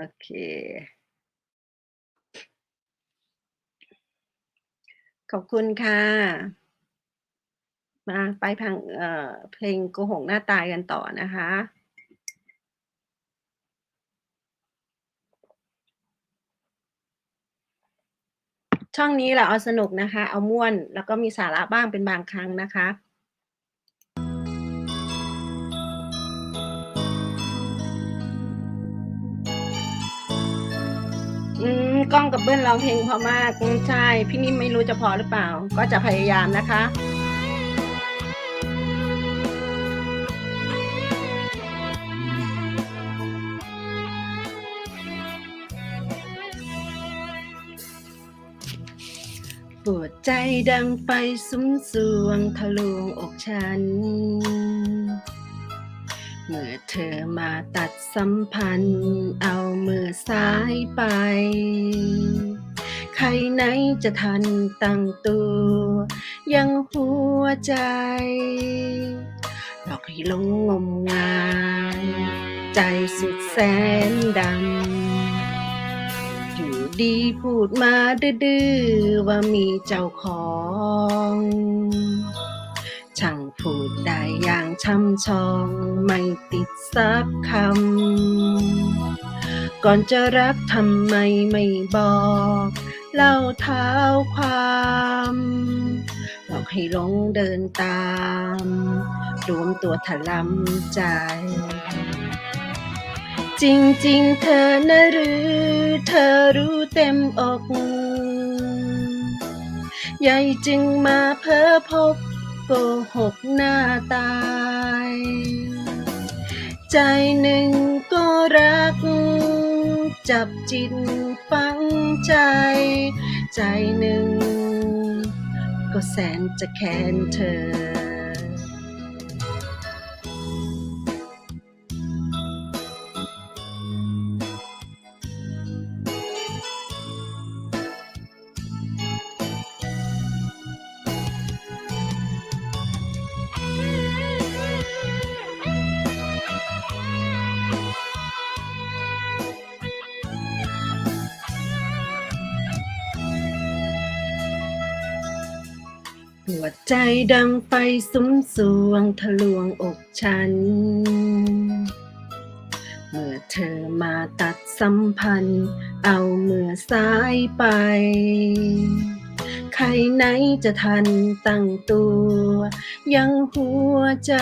โอเค ขอบคุณค่ะ มาไปพังเอ่อเพลงโกหกหน้าตายกันต่อนะคะช่องนี้เราเอาสนุกนะคะ เอาม่วน แล้วก็มีสาระบ้างเป็นบางครั้งนะคะ อืมก้องกับเบิ้ลร้องเพลงพราะมากใช่ พี่นิ่มไม่รู้จะพอหรือเปล่า ก็จะพยายามนะคะปวดใจดังไฟสุมสวงทะลวงอกฉัน เมื่อเธอมาตัดสัมพันธ์ เอามือซ้ายไป ใครไหนจะทันตั้งตัว ยังหัวใจหลอกให้ลงงมงาย ใจสุดแสนดำอยู่ดีพูดมาดื้อว่ามีเจ้าของ พูดได้อย่างช่ำชอง ไม่ติดสักคำ ก่อนจะรักทำไมไม่บอก เล่าเท้าความหลอกให้หลงเดินตาม รวมตัวถลำใจ จริงๆ เธอนะหรือ เธอรู้เต็มอก ใหญ่จึงมาเพ้อพบ โกหกหน้าตาย ใจหนึ่งก็รัก จับจิตฝังใจ ใจหนึ่งก็แสนจะแค้นเธอ ดใจดังไฟสุมสวงทะลวงอกฉัน เมื่อเธอมาตัดสัมพันธ์ เอาเมื่อซ้ายไป ใครไหนจะทันตั้งตัว ยังหัวใจ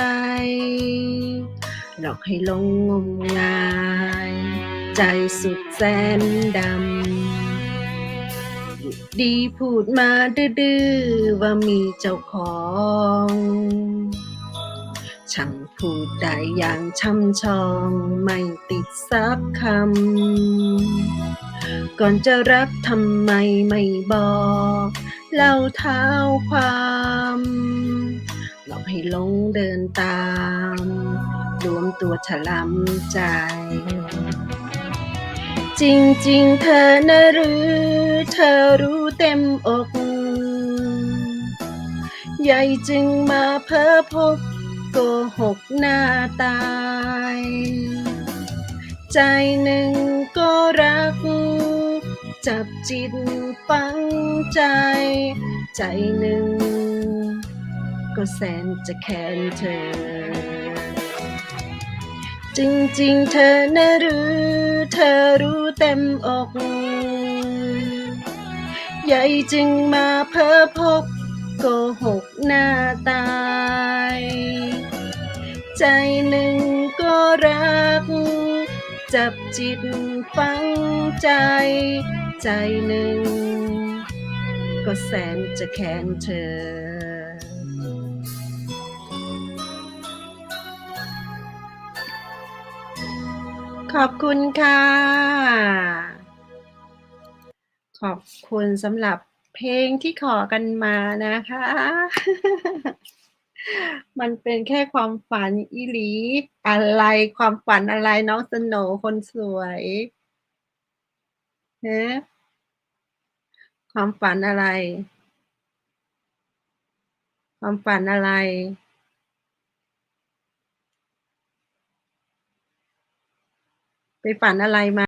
หลอกให้ลงงมงาย ใจสุดแสนดำ ดีพูดมาดื้อว่ามีเจ้าของ ช่างพูดได้อย่างช่ำชองไม่ติดสักคำ ก่อนจะรักทำไมไม่บอกเล่าเท้าความหลอกให้ลงเดินตามรวมตัวถลำใจ จริงๆ เธอนะหรือ เธอรู้เต็มอกใหญ่จึงมาเพ้อพบโกหกหน้าตาย ใจหนึ่งก็รัก จับจิตฝังใจ ใจหนึ่ง ก็แสนจะแค้นเธอ จริงๆ เธอนะหรือเธอรู้เต็มอกใหญ่จึงมาเพ้อพบโกหกหน้าตาย ใจหนึ่งก็รัก จับจิตฝังใจ ใจหนึ่ง ก็แสนจะแค้นเธอ ขอบคุณค่ะ ขอบคุณสำหรับเพลงที่ขอกันมานะคะ มันเป็นแค่ความฝันอีหลี อะไรความฝันอะไรน้องสโหนคนสวยฮะความฝันอะไร ความฝันอะไร ไปฝันอะไรมา